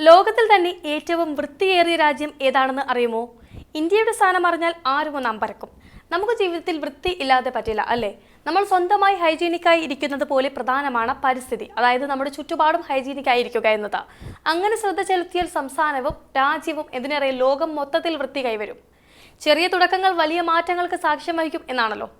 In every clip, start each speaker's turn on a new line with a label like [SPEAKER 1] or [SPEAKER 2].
[SPEAKER 1] ലോകത്തിൽ തന്നെ ഏറ്റവും വൃത്തിയേറിയ രാജ്യം ഏതാണെന്ന് അറിയുമോ? ഇന്ത്യയുടെ സ്ഥാനം അറിഞ്ഞാൽ ആരും ഒന്ന് അമ്പരക്കും നമുക്ക് ജീവിതത്തിൽ വൃത്തി ഇല്ലാതെ പറ്റില്ല അല്ലേ? നമ്മൾ സ്വന്തമായി ഹൈജീനിക്കായി ഇരിക്കുന്നത് പോലെ പ്രധാനമാണ് പരിസ്ഥിതി. അതായത് നമ്മുടെ ചുറ്റുപാടും ഹൈജീനിക്കായി ഇരിക്കുക എന്നത്. അങ്ങനെ ശ്രദ്ധ ചെലുത്തിയാൽ സംസ്ഥാനവും രാജ്യവും എന്തിനേറെ ലോകം മൊത്തത്തിൽ വൃത്തി കൈവരും. ചെറിയ തുടക്കങ്ങൾ വലിയ മാറ്റങ്ങൾക്ക് സാക്ഷ്യം വഹിക്കും എന്നാണല്ലോ.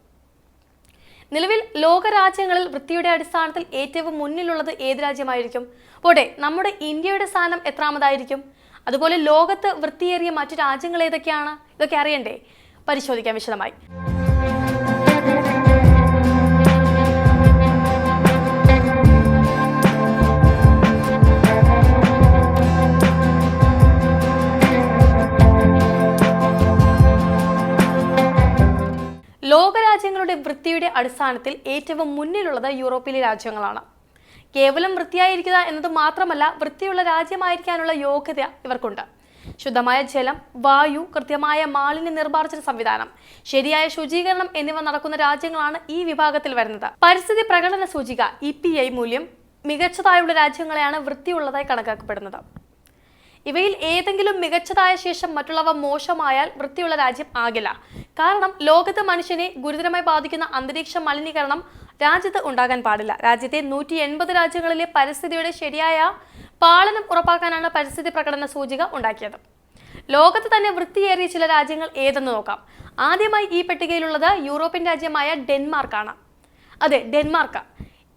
[SPEAKER 1] നിലവിൽ ലോകരാജ്യങ്ങളിൽ വൃത്തിയുടെ അടിസ്ഥാനത്തിൽ ഏറ്റവും മുന്നിലുള്ളത് ഏത് രാജ്യമായിരിക്കും? പോട്ടെ നമ്മുടെ ഇന്ത്യയുടെ സ്ഥാനം എത്രാമതായിരിക്കും? അതുപോലെ ലോകത്ത് വൃത്തിയേറിയ മറ്റു രാജ്യങ്ങൾ ഏതൊക്കെയാണ്? ഇതൊക്കെ അറിയണ്ടേ? പരിശോധിക്കാം വിശദമായി. വൃത്തിയുടെ അടിസ്ഥാനത്തിൽ ഏറ്റവും മുന്നിലുള്ളത് യൂറോപ്പിലെ രാജ്യങ്ങളാണ്. കേവലം വൃത്തിയായിരിക്കുക എന്നത് മാത്രമല്ല വൃത്തിയുള്ള രാജ്യമായിരിക്കാനുള്ള യോഗ്യത ഇവർക്കുണ്ട്. ശുദ്ധമായ ജലം വായു കൃത്യമായ മാലിന്യ നിർമ്മാർജന സംവിധാനം ശരിയായ ശുചീകരണം എന്നിവ നടക്കുന്ന രാജ്യങ്ങളാണ് ഈ വിഭാഗത്തിൽ വരുന്നത്. പരിസ്ഥിതി പ്രകടന സൂചിക ഇ മൂല്യം മികച്ചതായുള്ള രാജ്യങ്ങളെയാണ് വൃത്തിയുള്ളതായി കണക്കാക്കപ്പെടുന്നത്. ഇവയിൽ ഏതെങ്കിലും മികച്ചതായ ശേഷം മറ്റുള്ളവ മോശമായാൽ വൃത്തിയുള്ള രാജ്യം ആകില്ല. കാരണം ലോകത്ത് മനുഷ്യനെ ഗുരുതരമായി ബാധിക്കുന്ന അന്തരീക്ഷ മലിനീകരണം രാജ്യത്ത് ഉണ്ടാകാൻ പാടില്ല. രാജ്യത്തെ നൂറ്റി എൺപത് രാജ്യങ്ങളിലെ പരിസ്ഥിതിയുടെ ശരിയായ പാലനം ഉറപ്പാക്കാനാണ് പരിസ്ഥിതി പ്രകടന സൂചിക ഉണ്ടാക്കിയത്. ലോകത്ത് തന്നെ വൃത്തിയേറിയ ചില രാജ്യങ്ങൾ ഏതെന്ന് നോക്കാം. ആദ്യമായി ഈ പട്ടികയിലുള്ളത് യൂറോപ്യൻ രാജ്യമായ ഡെൻമാർക്കാണ്. അതെ Denmark.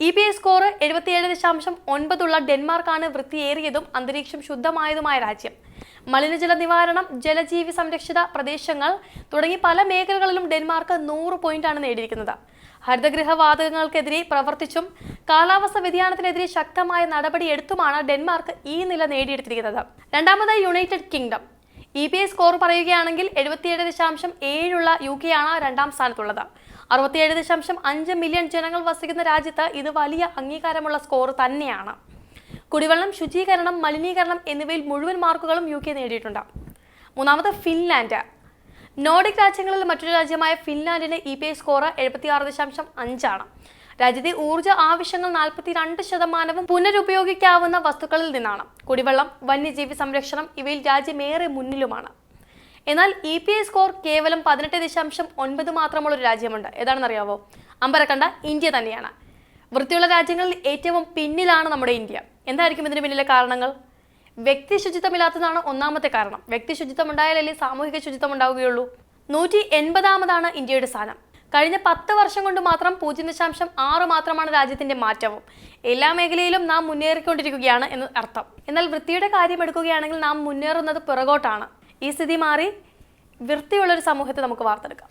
[SPEAKER 1] E P I score എഴുപത്തിയേഴ് ദശാംശം ഒൻപതുള്ള ഡെൻമാർക്കാണ് വൃത്തിയേറിയതും അന്തരീക്ഷം ശുദ്ധമായതുമായ രാജ്യം. മലിനജല നിവാരണം ജലജീവി സംരക്ഷിത പ്രദേശങ്ങൾ തുടങ്ങി പല മേഖലകളിലും ഡെൻമാർക്ക് നൂറ് പോയിന്റാണ് നേടിയിരിക്കുന്നത്. ഹരിതഗൃഹ വാതകങ്ങൾക്കെതിരെ പ്രവർത്തിച്ചും കാലാവസ്ഥ വ്യതിയാനത്തിനെതിരെ ശക്തമായ നടപടി എടുത്തുമാണ് ഡെൻമാർക്ക് ഈ നില നേടിയെടുത്തിരിക്കുന്നത്. രണ്ടാമതായി United Kingdom. E P I score പറയുകയാണെങ്കിൽ എഴുപത്തിയേഴ് ദശാംശം ഏഴുള്ള യു കെ ആണ് രണ്ടാം സ്ഥാനത്തുള്ളത്. അറുപത്തിയേഴ് ദശാംശം അഞ്ച് മില്യൺ ജനങ്ങൾ വസിക്കുന്ന രാജ്യത്ത് ഇത് വലിയ അംഗീകാരമുള്ള സ്കോർ തന്നെയാണ്. കുടിവെള്ളം ശുചീകരണം മലിനീകരണം എന്നിവയിൽ മുഴുവൻ മാർക്കുകളും യു കെ നേടിയിട്ടുണ്ട്. മൂന്നാമത് ഫിൻലാൻഡ്. നോർഡിക് രാജ്യങ്ങളിൽ മറ്റൊരു രാജ്യമായ ഫിൻലാൻഡിന് ഇ പി ഐ സ്കോർ എഴുപത്തിയാറ് ദശാംശം അഞ്ചാണ്. രാജ്യത്തെ ഊർജ ആവശ്യങ്ങൾ നാൽപ്പത്തി രണ്ട് ശതമാനവും പുനരുപയോഗിക്കാവുന്ന വസ്തുക്കളിൽ നിന്നാണ്. കുടിവെള്ളം വന്യജീവി സംരക്ഷണം ഇവയിൽ രാജ്യമേറെ മുന്നിലുമാണ്. എന്നാൽ ഇ പി ഐ സ്കോർ കേവലം പതിനെട്ട് ദശാംശം ഒൻപത് മാത്രമുള്ള ഒരു രാജ്യമുണ്ട്. ഏതാണെന്നറിയാവോ? അമ്പരക്കണ്ട ഇന്ത്യ തന്നെയാണ്. വൃത്തിയുള്ള രാജ്യങ്ങളിൽ ഏറ്റവും പിന്നിലാണ് നമ്മുടെ ഇന്ത്യ. എന്തായിരിക്കും ഇതിന് പിന്നിലെ കാരണങ്ങൾ? വ്യക്തി ശുചിത്വമില്ലാത്തതാണ് ഒന്നാമത്തെ കാരണം. വ്യക്തി ശുചിത്വം ഉണ്ടായാലല്ലേ സാമൂഹിക ശുചിത്വം ഉണ്ടാവുകയുള്ളൂ? നൂറ്റി എൺപതാമതാണ് ഇന്ത്യയുടെ സ്ഥാനം. കഴിഞ്ഞ പത്ത് വർഷം കൊണ്ട് മാത്രം പൂജ്യം ദശാംശം ആറ് മാത്രമാണ് രാജ്യത്തിന്റെ മാറ്റവും. എല്ലാ മേഖലയിലും നാം മുന്നേറിക്കൊണ്ടിരിക്കുകയാണ് എന്ന് അർത്ഥം. എന്നാൽ വൃത്തിയുടെ കാര്യം എടുക്കുകയാണെങ്കിൽ നാം മുന്നേറുന്നത് പിറകോട്ടാണ്. ഈ സ്ഥിതി മാറി വൃത്തിയുള്ളൊരു സമൂഹത്തെ നമുക്ക് വാർത്തെടുക്കാം.